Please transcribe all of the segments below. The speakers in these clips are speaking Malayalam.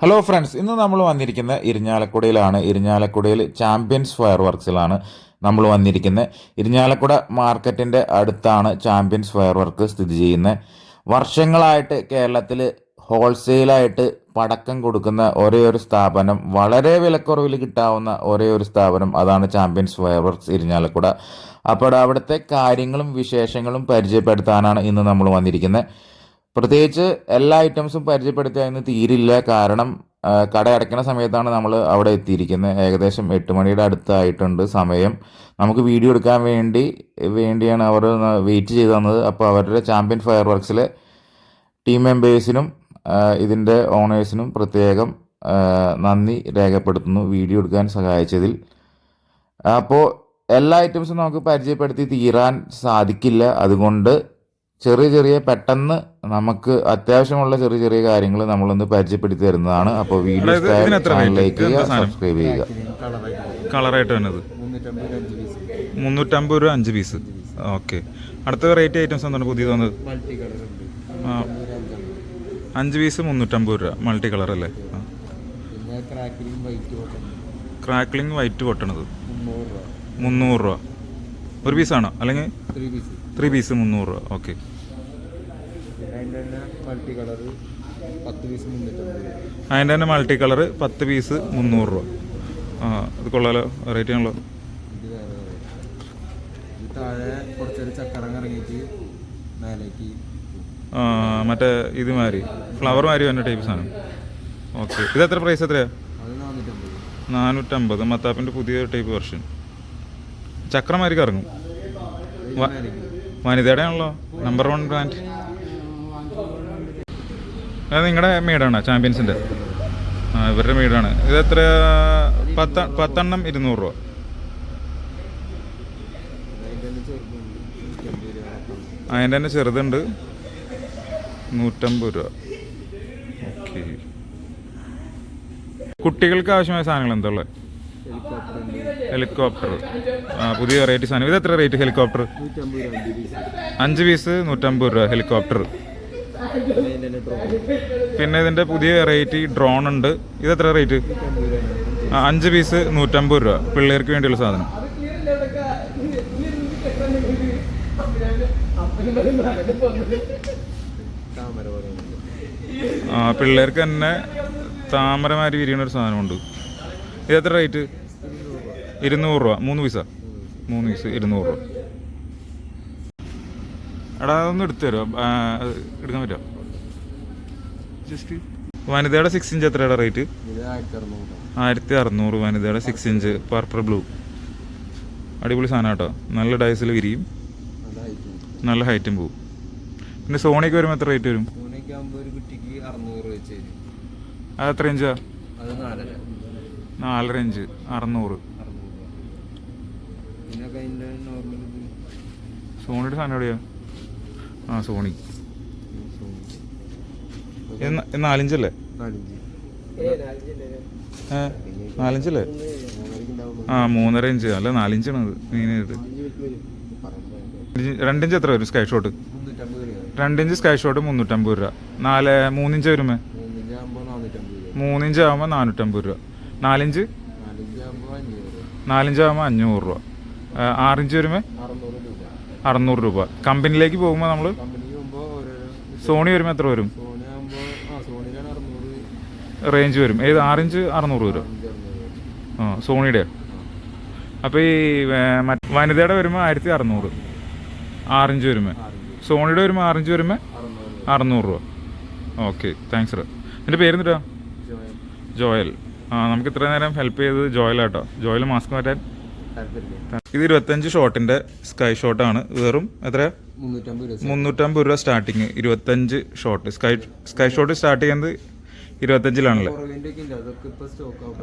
ഹലോ ഫ്രണ്ട്സ് ഇന്ന് നമ്മൾ വന്നിരിക്കുന്ന ഇരിഞ്ഞാലക്കുടയിലാണ്. ഇരിഞ്ഞാലക്കുടയിൽ ചാമ്പ്യൻസ് ഫയർ വർക്ക്സിലാണ് നമ്മൾ വന്നിരിക്കുന്നത് ഇരിഞ്ഞാലക്കുട മാർക്കറ്റിന്റെ അടുത്താണ് ചാമ്പ്യൻസ് ഫയർ വർക്ക് സ്ഥിതി ചെയ്യുന്നത് വർഷങ്ങളായിട്ട് കേരളത്തിൽ ഹോൾസെയിലായിട്ട് പടക്കം കൊടുക്കുന്ന ഒരേ ഒരു സ്ഥാപനം വളരെ വിലക്കുറവിൽ കിട്ടാവുന്ന ഒരേ ഒരു സ്ഥാപനം അതാണ് ചാമ്പ്യൻസ് ഫയർ വർക്ക്സ് ഇരിഞ്ഞാലക്കുട. അപ്പോൾ അവിടുത്തെ കാര്യങ്ങളും വിശേഷങ്ങളും പരിചയപ്പെടുത്താനാണ് ഇന്ന് നമ്മൾ വന്നിരിക്കുന്നത് പ്രത്യേകിച്ച് എല്ലാ ഐറ്റംസും പരിചയപ്പെടുത്തിയാൽ തീരില്ല. കാരണം കട അടയ്ക്കുന്ന സമയത്താണ് നമ്മൾ അവിടെ എത്തിയിരിക്കുന്നത്. ഏകദേശം എട്ട് മണിയുടെ അടുത്തായിട്ടുണ്ട് സമയം. നമുക്ക് വീഡിയോ എടുക്കാൻ വേണ്ടി വേണ്ടിയാണ് അവർ വെയിറ്റ് ചെയ്ത് തന്നത്. അപ്പോൾ അവരുടെ ചാമ്പ്യൻ ഫയർ വർക്ക്സിലെ ടീം മെമ്പേഴ്സിനും ഇതിന്റെ ഓണേഴ്സിനും പ്രത്യേകം നന്ദി രേഖപ്പെടുത്തുന്നു വീഡിയോ എടുക്കാൻ സഹായിച്ചതിൽ. അപ്പോൾ എല്ലാ ഐറ്റംസും നമുക്ക് പരിചയപ്പെടുത്തി തീരാൻ സാധിക്കില്ല. അതുകൊണ്ട് ചെറിയ ചെറിയ പെട്ടെന്ന് നമുക്ക് അത്യാവശ്യമുള്ള ചെറിയ ചെറിയ കാര്യങ്ങൾ നമ്മളൊന്ന് പരിചയപ്പെടുത്തി തരുന്നതാണ്. അപ്പോൾ വീഡിയോ? ലൈക്ക് ചെയ്യുക? സബ്സ്ക്രൈബ് ചെയ്യുക. കളറായിട്ട് വന്നത് മുന്നൂറ്റമ്പത് അഞ്ച് പീസ് മുന്നൂറ്റമ്പത് രൂപ അഞ്ച് പീസ്. ഓക്കെ. അടുത്ത വെറൈറ്റി ഐറ്റംസ് എന്താണ് പുതിയത് വന്നത്? മൾട്ടി കളർ ഉണ്ട് അഞ്ച് പീസ് മുന്നൂറ്റമ്പത് രൂപ. മൾട്ടി കളർ അല്ലേ? ക്രാക്ലിംഗ് വൈറ്റ് പൊട്ടണത് രൂപ. മുന്നൂറ് രൂപ. ഒരു പീസാണോ? അല്ലെങ്കിൽ ത്രീ പീസ് ത്രീ പീസ് മുന്നൂറ് രൂപ. ഓക്കെ അതിന്റെ തന്നെ മൾട്ടി കളർ പത്ത് പീസ് മുന്നൂറ്റമ്പത് രൂപ. അതിന്റെ തന്നെ മൾട്ടി കളർ പത്ത് പീസ് മുന്നൂറ് രൂപ. ആ ഇത് കൊള്ളാലോ? റേറ്റ് ആണല്ലോ. താഴെ കുറച്ചൊരു ചക്കരം ഇറങ്ങിയിട്ട് മേലേക്ക് ആ, മറ്റേ ഇത് മാതിരി. ഫ്ലവർ മാതിരി വന്ന ടൈപ്പ് സാധനം. ഓക്കെ ഇത് എത്ര പ്രൈസ് എത്രയാണ് നാനൂറ്റമ്പത് മത്താപ്പിന്റെ പുതിയ ടൈപ്പ് വെർഷൻ ചക്രമാരി ഇറങ്ങും. വനിതയുടെ ആണല്ലോ നമ്പർ വൺ ബ്രാൻഡ് അത് നിങ്ങളുടെ മീഡാണ് ചാമ്പ്യൻസിന്റെ ഇവരുടെ മീഡാണ് ഇത് എത്ര പത്ത് പത്തെണ്ണം ഇരുന്നൂറ് രൂപ. അതിന്റെ തന്നെ ചെറുതുണ്ട്. നൂറ്റമ്പത് രൂപ. ഓക്കെ. കുട്ടികൾക്ക് ആവശ്യമായ സാധനങ്ങൾ എന്താ ഉള്ളത് ഹെലികോപ്റ്റർ ആ പുതിയ റേറ്റ് സാധനം. ഇത് എത്ര റേറ്റ് ഹെലികോപ്റ്റർ അഞ്ച് പീസ് നൂറ്റമ്പത് രൂപ ഹെലികോപ്റ്റർ പിന്നെ ഇതിന്റെ പുതിയ വെറൈറ്റി ഡ്രോൺ ഉണ്ട്. ഇത് എത്ര റേറ്റ് അഞ്ച് പീസ് നൂറ്റമ്പത് രൂപ. പിള്ളേർക്ക് വേണ്ടിയുള്ള സാധനം. ആ പിള്ളേർക്ക് തന്നെ താമരമാരി വിരിയണ ഒരു സാധനമുണ്ട്. ഇത് എത്ര റേറ്റ്? ഇരുന്നൂറ് രൂപ. മൂന്ന് പൈസ. മൂന്ന് പൈസ ഇരുന്നൂറ് രൂപ. എടാ അതൊന്ന് എടുത്തു തരുമോ എടുക്കാൻ പറ്റുമോ ജസ്റ്റ് വനിതയുടെ സിക്സ് ഇഞ്ച് എത്രയുടെ റേറ്റ് ആയിരത്തി അറുന്നൂറ് വനിതയുടെ സിക്സ് ഇഞ്ച് പർപ്പിൾ ബ്ലൂ അടിപൊളി സാധനം കേട്ടോ. നല്ല ഡൈസിൽ വിരിയും. നല്ല ഹൈറ്റും പോവും. പിന്നെ സോണിക്ക് വരുമ്പോൾ എത്ര റേറ്റ് വരും? അത് എത്ര ഇഞ്ചാ നാലര നാലര ഇഞ്ച് അറുന്നൂറ് സോണിയുടെ സാധനം എവിടെയാ? ആ സോണി. നാലഞ്ചല്ലേ? നാലഞ്ചല്ലേ? ആ മൂന്നര ഇഞ്ച് അല്ല നാലിഞ്ചാണ് അത്. ഇഞ്ച്- രണ്ടിഞ്ച് എത്ര വരും സ്കൈ ഷോട്ട് രണ്ടിഞ്ച് സ്കൈ ഷോട്ട് മുന്നൂറ്റമ്പത് രൂപ. നാല് മൂന്നിഞ്ച് വരുമേ? മൂന്നിഞ്ച് ആകുമ്പോൾ നാനൂറ്റമ്പത് രൂപ. നാലിഞ്ച്? നാലഞ്ച് നാലഞ്ചാകുമ്പോൾ അഞ്ഞൂറ് രൂപ. ആറിഞ്ച് വരുമ്പോൾ അറുന്നൂറ് രൂപ. കമ്പനിയിലേക്ക് പോകുമ്പോൾ നമ്മൾ സോണി വരുമ്പോൾ എത്ര വരും? റേഞ്ച് വരും. ഏത് ആറിഞ്ച് അറുന്നൂറ് വരും? ആ സോണിയുടെ അപ്പോൾ ഈ വനിതയുടെ വരുമ്പോൾ ആയിരത്തി അറുന്നൂറ്. ആറിഞ്ച് വരുമ്പോൾ സോണിയുടെ വരുമ്പോൾ ആറിഞ്ച് വരുമ്പോൾ അറുന്നൂറ് രൂപ. ഓക്കെ താങ്ക്സ് റ എന്റെ പേര് എന്നിട്ടാ ജോയൽ. ജോയൽ. ആ നമുക്ക് ഇത്ര നേരം ഹെൽപ്പ് ചെയ്തത് ജോയിലാട്ടോ ജോയിൽ മാസ്ക് മാറ്റാൻ. ഇത് ഇരുപത്തഞ്ച് ഷോട്ടിന്റെ സ്കൈ ഷോട്ടാണ് വെറും എത്ര? മുന്നൂറ്റമ്പത് രൂപ. സ്റ്റാർട്ടിങ് ഇരുപത്തഞ്ച് shot sky sky shot start ചെയ്യുന്നത് ഇരുപത്തഞ്ചിലാണല്ലേ?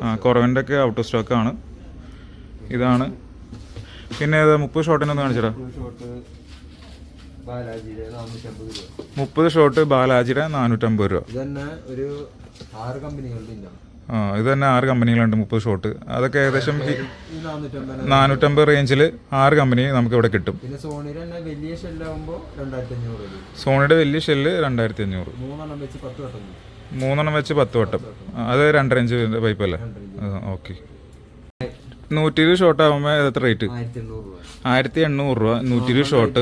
ആ കുറവിന്റെ ഒക്കെ ഔട്ട് ഓഫ് സ്റ്റോക്ക് ആണ്. ഇതാണ്. പിന്നെ മുപ്പത് ഷോട്ടിനൊന്ന് കാണിച്ചടാ. മുപ്പത് ഷോട്ട് ബാലാജിയുടെ നാനൂറ്റമ്പത് രൂപ. ഇത് ഒരു ആറ് കമ്പനികളുടെ ഇല്ല. ആ ഇത് തന്നെ ആറ് കമ്പനികളുണ്ട് മുപ്പത് ഷോട്ട്. അതൊക്കെ ഏകദേശം നാനൂറ്റമ്പത്. റേഞ്ചിൽ ആറ് കമ്പനി നമുക്ക് ഇവിടെ കിട്ടും സോണിയുടെ വലിയ ഷെല്ല് രണ്ടായിരത്തി അഞ്ഞൂറ് മൂന്നെണ്ണം വെച്ച് പത്ത് വട്ടം. അത് രണ്ട് റേഞ്ച് പൈപ്പ് അല്ലേ? ഓക്കെ നൂറ്റി ഇരുപത് ഷോട്ട് ആകുമ്പോൾ എത്ര റേറ്റ് ആയിരത്തി എണ്ണൂറ് രൂപ. നൂറ്റി ഇരുപത് ഷോട്ട്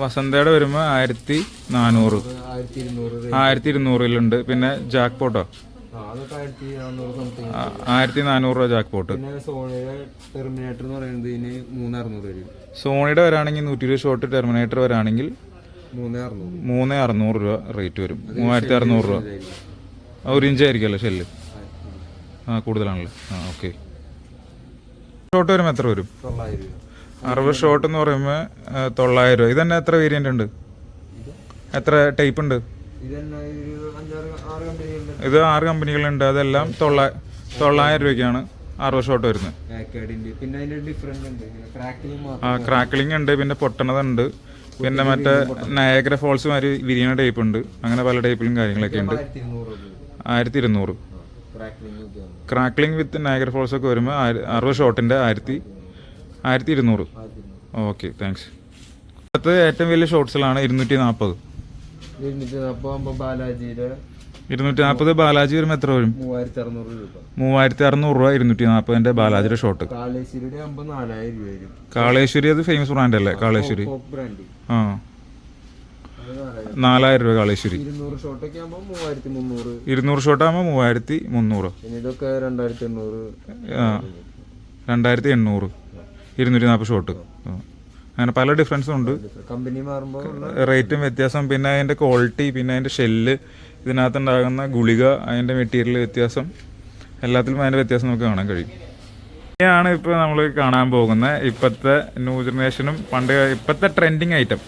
വസന്തയുടെ വരുമ്പോൾ ആയിരത്തി നാനൂറ് ആയിരത്തി ഇരുന്നൂറിലുണ്ട് പിന്നെ ജാക്ക് പോട്ടോ ആയിരത്തി നാനൂറ് രൂപ ജാക്ക് പോട്ട് ടെർമിനേറ്റർ എന്ന് പറയുന്നത് ഇതിന് മൂന്ന് അറുന്നൂറ് വരും. സോണിയുടെ വരാണെങ്കിൽ നൂറ്റി ഇരുപത് ഷോട്ട് ടെർമിനേറ്റർ വരാണെങ്കിൽ മൂന്ന് അറുന്നൂറ് രൂപ റേറ്റ് വരും. മൂവായിരത്തി അറുന്നൂറ് രൂപ. ഒരു ഇഞ്ച് ആയിരിക്കുമല്ലോ ഷെല്ല്. ആ കൂടുതലാണല്ലോ. ആ ഓക്കെ ഷോട്ട് വരുമ്പോൾ എത്ര വരും? തൊള്ളായിരം രൂപ. അറുപത് ഷോട്ട് എന്ന് പറയുമ്പോൾ തൊള്ളായിരം രൂപ. ഇതന്നെ എത്ര വേരിയന്റ് ഉണ്ട്? എത്ര ടൈപ്പ് ഉണ്ട്? ഇത് ആറ് കമ്പനികളുണ്ട് അതെല്ലാം തൊള്ള തൊള്ളായിരം രൂപയ്ക്കാണ് അറുപത് ഷോട്ട് വരുന്നത് ആ ക്രാക്കിളിംഗ് ഉണ്ട്. പിന്നെ പൊട്ടണതുണ്ട്. പിന്നെ മറ്റേ നയഗ്ര ഫോൾസ് മാതിരി വിരിയണ ടൈപ്പ് ഉണ്ട്. അങ്ങനെ പല ടൈപ്പിലും കാര്യങ്ങളൊക്കെ ഉണ്ട്. ആയിരത്തി ഇരുന്നൂറ് ക്രാക്ലിംഗ് വിത്ത് നയഗ്ര ഫോൾസ് ഒക്കെ വരുമ്പോൾ അറുപത് ഷോട്ടിന്റെ ആയിരത്തി ആയിരത്തി ഇരുന്നൂറ് ഓക്കെ താങ്ക്സ്. അടുത്തത് ഏറ്റവും വലിയ ഷോർട്സിലാണ് ഇരുന്നൂറ്റി നാൽപ്പത് ഇരുന്നൂറ്റി നാൽപ്പത് ബാലാജി വരുമ്പോൾ എത്ര വരും? മൂവായിരത്തി അറുന്നൂറ് രൂപ ഇരുന്നൂറ്റി നാൽപ്പതിന്റെ ബാലാജിയുടെ ഷോട്ട്. കാളേശ്വരി അത് ഫേമസ് ബ്രാൻഡ് അല്ലേ? കാളേശ്വരി ആ. നാലായിരം രൂപ കാളേശ്വരി ഇരുന്നൂറ് ഷോട്ട് ആകുമ്പോൾ മൂവായിരത്തി മുന്നൂറ് രണ്ടായിരത്തി എണ്ണൂറ് ഇരുന്നൂറ്റി നാൽപ്പത് ഷോട്ട് അങ്ങനെ പല ഡിഫറൻസും ഉണ്ട്. കമ്പനി മാറുമ്പോൾ റേറ്റും വ്യത്യാസം. പിന്നെ അതിന്റെ ക്വാളിറ്റി പിന്നെ അതിന്റെ ഷെല്ല് ഇതിനകത്തുണ്ടാകുന്ന ഗുളിക അതിന്റെ മെറ്റീരിയൽ വ്യത്യാസം. എല്ലാത്തിലും അതിന്റെ വ്യത്യാസം നമുക്ക് കാണാൻ കഴിയും. ഇനിയാണ് ഇപ്പോൾ നമ്മൾ കാണാൻ പോകുന്നത് ഇപ്പോഴത്തെ ന്യൂ ജനറേഷനും പണ്ട് ഇപ്പോഴത്തെ ട്രെൻഡിങ് ഐറ്റം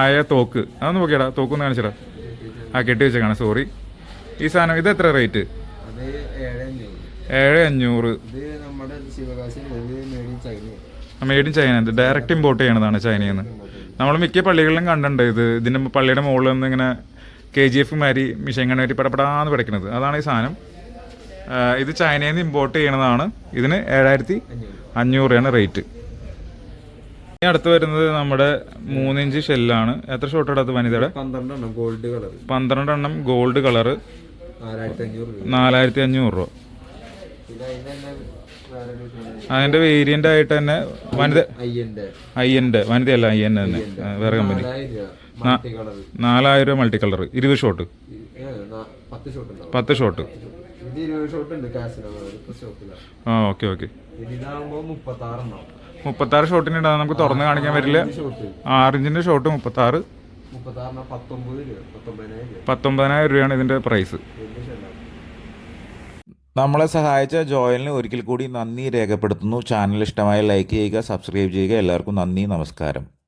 ആയ തോക്ക്. അതൊന്ന് നോക്കിയടാ തോക്കൊന്ന് കാണിച്ചടാ. ആ കെട്ടി വെച്ചേക്കാണ് സോറി ഈ സാധനം ഇത് എത്ര റേറ്റ് ഏഴ് അഞ്ഞൂറ്. Made in China direct import ചെയ്യണതാണ് ചൈനയിൽ നിന്ന് നമ്മൾ മിക്ക പള്ളികളിലും കണ്ടിട്ടുണ്ട് ഇത്. ഇതിന്റെ പള്ളിയുടെ മുകളിൽ നിന്ന് ഇങ്ങനെ കെ ജി എഫ് മാരി മിഷൻ കണ്ണേരി പടപടാന്ന് പിടയ്ക്കുന്നത് അതാണ് ഈ സാധനം. ഇത് ചൈനയിൽ നിന്ന് ഇമ്പോർട്ട് ചെയ്യണതാണ്. ഇതിന് ഏഴായിരത്തി അഞ്ഞൂറ് രൂപയാണ് റേറ്റ് ഇനി അടുത്ത് വരുന്നത് നമ്മുടെ മൂന്നിഞ്ച് ഷെല്ലാണ്. എത്ര ഷോട്ട് അടുത്ത് വനിതയുടെ? പന്ത്രണ്ടെണ്ണം ഗോൾഡ് കളർ പന്ത്രണ്ടെണ്ണം ഗോൾഡ് കളറ്. നാലായിരത്തി അഞ്ഞൂറ് രൂപ. നാലായിരത്തി വേരിയന്റ് ആയിട്ട് തന്നെ വനിത അയ്യന്റെ വനിതയല്ല ഐ എൻ തന്നെ വേറെ കമ്പനി. നാലായിരം രൂപ മൾട്ടി കളർ ഇരുപത് ഷോട്ട് പത്ത് ഷോട്ട് ആ ഓക്കെ ഓക്കെ മുപ്പത്താറ് ഷോട്ടിന് ഇടാൻ നമുക്ക് തുറന്ന് കാണിക്കാൻ പറ്റില്ല. ആറിഞ്ചിന്റെ ഷോട്ട് മുപ്പത്താറ്. പത്തൊമ്പതിനായിരം രൂപ. പത്തൊമ്പതിനായിരം രൂപയാണ് ഇതിന്റെ പ്രൈസ് നമ്മളെ സഹായിച്ച ജോയലിന് ഒരിക്കൽ കൂടി നന്ദി രേഖപ്പെടുത്തുന്നു. ചാനൽ ഇഷ്ടമായ ലൈക്ക് ചെയ്യുക സബ്സ്ക്രൈബ് ചെയ്യുക. എല്ലാവർക്കും നന്ദി നമസ്കാരം.